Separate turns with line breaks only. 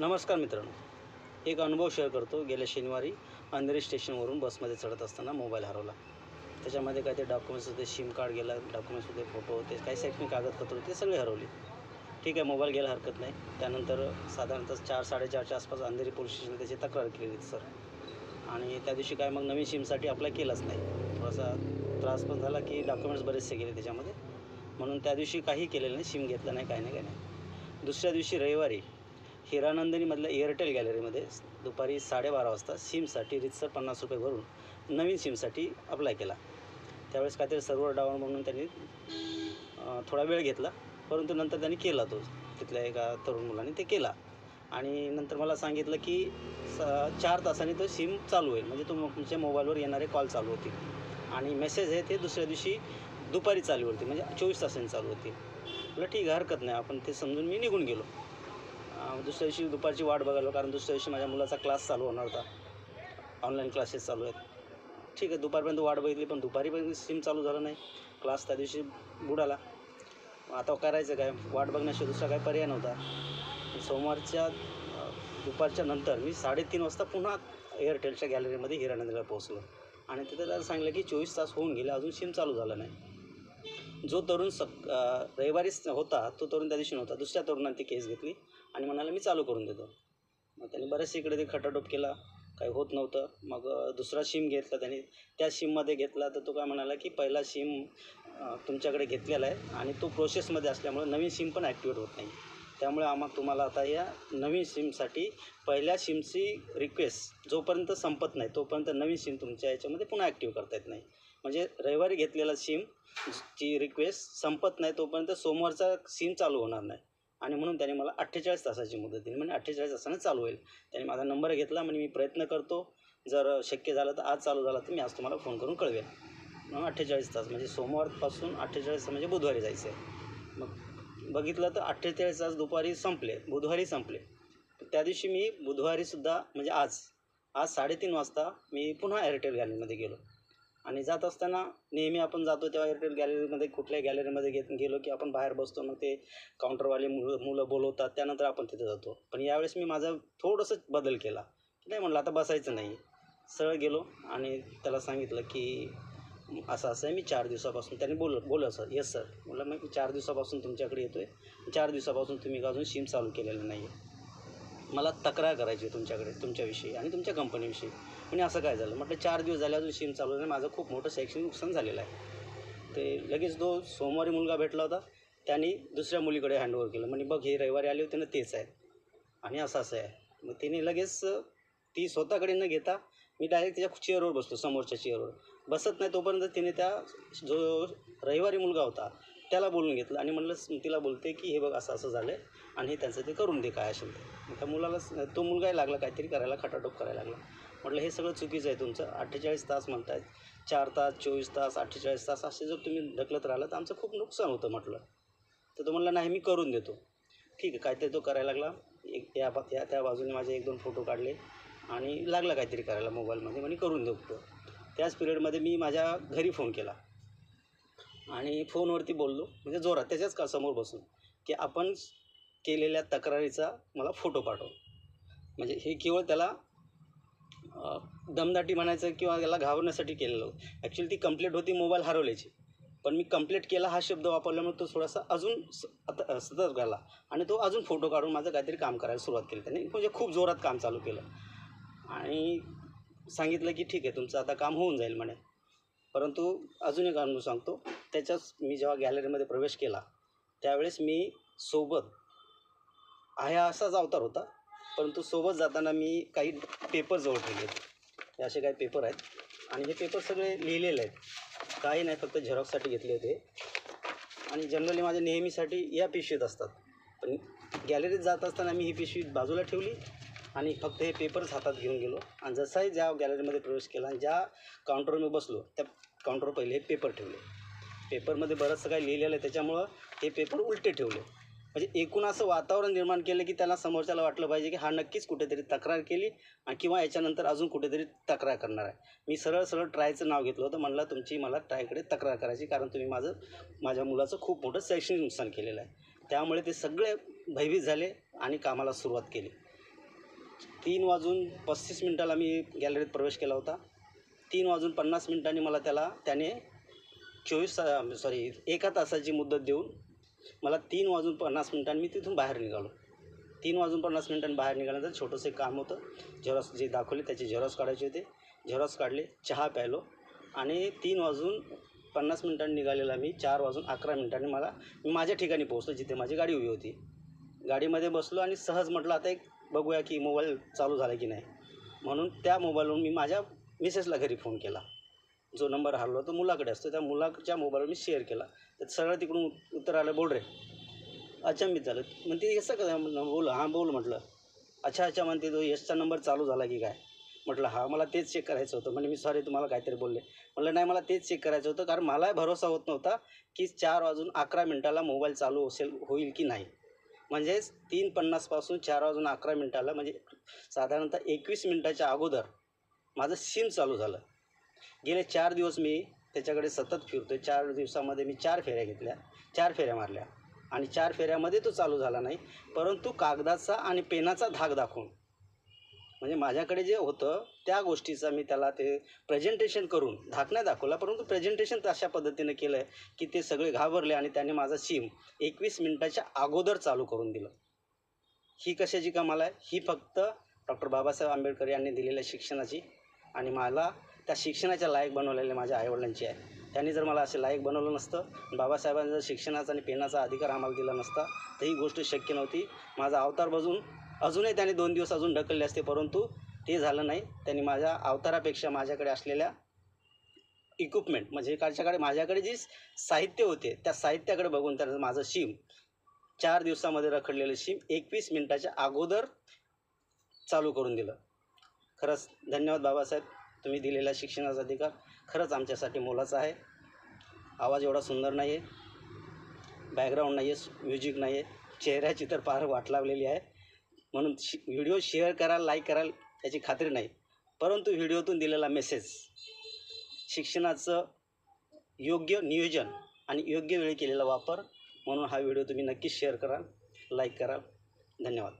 नमस्कार मित्रांनो. एक अनुभव शेअर करतो. गेल्या शनिवारी अंधेरी स्टेशनवरून बसमध्ये चढत असताना मोबाईल हरवला. त्याच्यामध्ये काय ते डॉक्युमेंट्स होते सिम कार्ड गेला डॉक्युमेंट्स होते फोटो होते काही शैक्षणिक कागदपत्र होते ते सगळे हरवले. ठीक आहे मोबाईल गेला हरकत नाही. त्यानंतर साधारणतः चार साडेचारच्या आसपास अंधेरी पोलीस स्टेशन त्याची तक्रार केली सर आणि त्या दिवशी काय मग नवीन सिमसाठी अप्लाय केलाच नाही. थोडासा त्रास पण झाला की डॉक्युमेंट्स बरेचसे गेले त्याच्यामध्ये. म्हणून त्या दिवशी काही केलेलं नाही सिम घेतलं नाही काही नाही काही नाही. दुसऱ्या दिवशी रविवारी हिरानंदिनीमधल्या एअरटेल गॅलरीमध्ये दुपारी साडेबारा वाजता सिमसाठी रितसर पन्नास रुपये भरून नवीन सिमसाठी अप्लाय केला. त्यावेळेस काहीतरी सर्व्हर डाऊन म्हणून त्यांनी थोडा वेळ घेतला परंतु नंतर त्यांनी केला तो. तिथल्या एका तरुण मुलाने ते केला. आणि नंतर मला सांगितलं की स चार तासांनी तो सिम चालू होईल. म्हणजे तो तुमच्या मोबाईलवर येणारे कॉल चालू होतील. आणि मेसेज आहे ते दुसऱ्या दिवशी दुपारी चालू होती. म्हणजे चोवीस तासांनी चालू होती. म्हटलं ठीक आहे हरकत नाही. आपण ते समजून मी निघून गेलो. दुसऱ्या दिवशी दुपारची वाट बघायला कारण दुसऱ्या दिवशी माझ्या मुलाचा क्लास चालू होणार होता. ऑनलाईन क्लासेस चालू आहेत. ठीक आहे दुपारपर्यंत वाट बघितली पण दुपारी पण सिम चालू झालं नाही. क्लास त्या दिवशी बुडाला. आता करायचं काय? वाट बघण्याशिवाय दुसरा काय पर्याय नव्हता. सोमवारच्या दुपारच्या नंतर मी साडेतीन वाजता पुन्हा एअरटेलच्या गॅलरीमध्ये हिरानंदीला पोहोचलो. आणि तिथे त्याला सांगितलं की चोवीस तास होऊन गेले अजून सिम चालू झालं नाही. जो तरुण सक रविवारीच होता तो तरुण त्या दिवशी नव्हता. दुसऱ्या तरुणाने ती केस घेतली आणि म्हणाला मी चालू करून देतो. मग त्यांनी बरेचसे इकडे ते खटाटोप केला. काही होत नव्हतं. मग दुसरा सिम घेतला त्याने. त्या सिममध्ये घेतला तर तो काय म्हणाला की पहिला सिम तुमच्याकडे घेतलेला आहे आणि तो प्रोसेसमध्ये असल्यामुळे नवीन सिम पण ॲक्टिवेट होत नाही. त्यामुळे आम्हाला तुम्हाला आता या नवीन सिमसाठी पहिल्या सिमची रिक्वेस्ट जोपर्यंत संपत नाही तोपर्यंत नवीन सिम तुमच्या याच्यामध्ये पुन्हा ॲक्टिव्ह करता येत नाही. म्हणजे रविवारी घेतलेला सिम ची रिक्वेस्ट संपत नाही तोपर्यंत सोमवारचा सिम चालू होणार नाही. आणि म्हणून त्याने मला अठ्ठेचाळीस तासाची मुदत दिली. म्हणजे अठ्ठेचाळीस तासानं चालू होईल. त्याने माझा नंबर घेतला म्हणजे मी प्रयत्न करतो. जर शक्य झालं तर आज चालू झाला तर मी आज तुम्हाला फोन करून कळवेल. मग अठ्ठेचाळीस तास म्हणजे सोमवारपासून अठ्ठेचाळीस तास म्हणजे बुधवारी जायचं आहे मग बघितलं तर अठ्ठेचाळीस तास दुपारी संपले बुधवारी संपले. त्या दिवशी मी बुधवारीसुद्धा म्हणजे आज आज साडेतीन वाजता मी पुन्हा एअरटेल गॅलरीमध्ये गेलो. आणि जात असताना नेहमी आपण जातो तेव्हा एअरटेल गॅलरीमध्ये कुठल्याही गॅलरीमध्ये घेत गेलो की आपण बाहेर बसतो मग ते काउंटरवाले मुलं मुलं बोलवतात त्यानंतर आपण तिथे जातो. पण यावेळेस मी माझा थोडंसं बदल केला. नाही म्हणलं आता बसायचं नाही. सरळ गेलो आणि त्याला सांगितलं की असं असं आहे मी चार दिवसापासून त्याने बोल बोललं सर येस सर म्हटलं मग मी चार दिवसापासून तुमच्याकडे येतो आहे चार दिवसापासून तुम्ही अजून सिम चालू केलेलं नाही आहे मला तक्रार करायची आहे तुमच्याकडे तुमच्याविषयी आणि तुमच्या कंपनीविषयी आणि असं काय झालं? म्हटलं चार दिवस झाले अजून शिम चालू नाही माझं खूप मोठं शैक्षणिक नुकसान झालेलं आहे. ते लगेच तो सोमवारी मुलगा भेटला होता. त्यांनी दुसऱ्या मुलीकडे हँडओव्हर केलं. म्हणजे बघ हे रविवारी आले होते ना तेच आहे. आणि असं असं आहे. मग तिने लगेच ती स्वतःकडे न घेता मी डायरेक्ट त्याच्या चेअरवर बसलो समोरच्या चेअरवर बसत नाही तोपर्यंत तिने त्या जो रविवारी मुलगा होता त्याला बोलून घेतलं आणि म्हणलं तिला बोलते की हे बघ असं असं झालं आहे आणि हे त्यांचं ते करून दे काय असेल ते. त्या मुलाला तो मुलगाही लागला काहीतरी करायला खटाटोप करायला लागला. म्हटलं हे सगळं चुकीचं आहे तुमचं. अठ्ठेचाळीस तास म्हणतायत. चार तास चोवीस तास अठ्ठेचाळीस तास असे जर तुम्ही ढकलत राहिला तर आमचं खूप नुकसान होतं म्हटलं. तर तो म्हणला नाही मी करून देतो. ठीक आहे काहीतरी तो करायला लागला. एक त्या बा त्या त्या बाजूने माझे एक दोन फोटो काढले आणि लागला काहीतरी करायला मोबाईलमध्ये म्हणे करून देतो त्याच पिरियडमध्ये मी माझ्या घरी फोन केला. आणि फोनवरती बोललो. म्हणजे जोरात. त्याच्याच का समोर बसून? की आपण केलेल्या तक्रारीचा मला फोटो पाठव. म्हणजे हे केवळ त्याला दमदाटी म्हणायचं किंवा त्याला घाबरण्यासाठी केलेलं होतं. ॲक्च्युली ती कंप्लेंट होती मोबाईल हरवल्याची. पण मी कंप्लेंट केला हा शब्द वापरल्यामुळे तो थोडासा अजून स आता सतर्क झाला आणि तो अजून फोटो काढून माझं काहीतरी काम करायला सुरुवात केली. त्याने म्हणजे खूप जोरात काम चालू केलं. आणि सांगितलं की ठीक आहे तुमचं आता काम होऊन जाईल म्हणे. परंतु अजून एक अनुभव सांगतो. त्याच्याच मी जेव्हा गॅलरीमध्ये प्रवेश केला त्यावेळेस मी सोबत आहे असाच अवतार होता परंतु सोबत जाताना मी काही पेपर जवळ ठेवले हे असे काही पेपर आहेत. आणि हे पेपर सगळे लिहिलेले आहेत. काही नाही फक्त झेरॉक्ससाठी घेतले होते. आणि जनरली माझ्या नेहमीसाठी या पिशवीत असतात. पण गॅलरीत जात असताना मी ही पिशवी बाजूला ठेवली आणि फक्त हे पेपर्स हातात घेऊन गेलो. आणि जसाही ज्या गॅलरीमध्ये प्रवेश केला आणि ज्या काउंटरवर मी बसलो त्या काउंटरवर पहिले हे पेपर ठेवले. पेपरमध्ये बरंचसं काही लिहिलेलं आहे त्याच्यामुळं हे पेपर उलटे ठेवले. म्हणजे एकूण असं वातावरण निर्माण केलं की त्याला समोरच्याला वाटलं पाहिजे की हा नक्कीच कुठेतरी तक्रार केली आणि किंवा याच्यानंतर अजून कुठेतरी तक्रार करणार आहे. मी सरळ सरळ ट्रायचं नाव घेतलं होतं म्हणलं तुमची मला ट्रायकडे तक्रार करायची कारण तुम्ही माझं माझ्या मुलाचं खूप मोठं शैक्षणिक नुकसान केलेलं आहे. त्यामुळे ते सगळे भयभीत झाले आणि कामाला सुरुवात केली. तीन वाजून पस्तीस मिनटाला मी गॅलरीत प्रवेश केला होता. तीन वाजून पन्नास मिनिटांनी मला त्याला त्याने चोवीस सॉरी एका तासाची मुदत देऊन मला तीन वाजून पन्नास मिनिटांनी मी तिथून बाहेर निघालो. तीन वाजून पन्नास मिनिटांनी बाहेर निघाल्यानंतर छोटंसं काम होतं. झेरॉक्स जे दाखवले त्याचे झेरॉक्स काढायचे होते. झेरॉक्स काढले चहा प्यायलो आणि तीन वाजून पन्नास मिनिटांनी निघालेला मी चार वाजून अकरा मिनिटांनी मला मी माझ्या ठिकाणी पोहोचलो जिथे माझी गाडी उभी होती. गाडीमध्ये बसलो आणि सहज म्हटलं आता एक बघूया की मोबाईल चालू झाला की नाही. म्हणून त्या मोबाईलवरून मी माझ्या मिसेसला घरी फोन केला. जो नंबर हरलो तो मुलाकडे असतो. त्या मुलाच्या मोबाईलवर मी शेअर केला. तर सगळं तिकडून उत्तर आलं बोल रे. अचंबित झालं. म्हणते असं का बोल हां बोल म्हटलं. अच्छा अच्छा म्हणते तो यशचा नंबर चालू झाला की काय? म्हटलं हा मला तेच चेक करायचं होतं. म्हणजे मी सॉरी तुम्हाला काहीतरी बोलले. म्हटलं नाही मला तेच चेक करायचं होतं कारण मलाही भरोसा होत नव्हता की चार वाजून अकरा मिनटाला मोबाईल चालू असेल होईल की नाही. म्हणजेच तीन पन्नासपासून चार वाजून अकरा मिनटाला म्हणजे साधारणतः एकवीस मिनटाच्या अगोदर माझं सिम चालू झालं. गेले चार दिवस मी त्याच्याकडे सतत फिरतो आहे चार दिवसामध्ये मी चार फेऱ्या घेतल्या. चार फेऱ्या मारल्या. आणि चार फेऱ्यामध्ये तो चालू झाला नाही. परंतु कागदाचा आणि पेनाचा धाक दाखवून. म्हणजे माझ्याकडे जे होतं त्या गोष्टीचा मी त्याला ते प्रेझेंटेशन करून धाक नाही दाखवला परंतु प्रेझेंटेशन अशा पद्धतीने केलं आहे की ते सगळे घाबरले आणि त्याने माझा सिम एकवीस मिनटाच्या अगोदर चालू करून दिलं. ही कशाची कमाल आहे? ही फक्त डॉक्टर बाबासाहेब आंबेडकर यांनी दिलेल्या शिक्षणाची आणि मला त्या शिक्षणाच्या लायक बनवलेले माझ्या आईवडिलांची आहे. त्यांनी जर मला असे लायक बनवलं नसतं बाबासाहेबांनी जर शिक्षणाचा आणि पेनाचा अधिकार आम्हाला दिला नसता तर ही गोष्ट शक्य नव्हती. माझा अवतार बजून अजूनही त्याने दोन दिवस अजून ढकलले असते परंतु ते झालं नाही. त्यांनी माझ्या अवतारापेक्षा माझ्याकडे असलेल्या इक्विपमेंट म्हणजे कालच्याकडे माझ्याकडे जी साहित्य होते त्या साहित्याकडे बघून त्यानं माझं शिम चार दिवसामध्ये रखडलेलं शिम एकवीस मिनटाच्या अगोदर चालू करून दिलं. खरंच धन्यवाद बाबासाहेब. तुम्ही दिलेला शिक्षणाचा अधिकार खरंच आमच्यासाठी मोलाचा आहे. आवाज एवढा सुंदर नाही आहे बॅकग्राऊंड नाही आहे म्युझिक नाही आहे चेहऱ्याची तर फार वाट लावलेली आहे. म्हणून शि व्हिडिओ शेअर कराल लाईक कराल याची खात्री नाही. परंतु व्हिडिओतून दिलेला मेसेज शिक्षणाचं योग्य नियोजन आणि योग्य वेळी केलेला वापर म्हणून हा व्हिडिओ तुम्ही नक्कीच शेअर कराल लाईक कराल. धन्यवाद.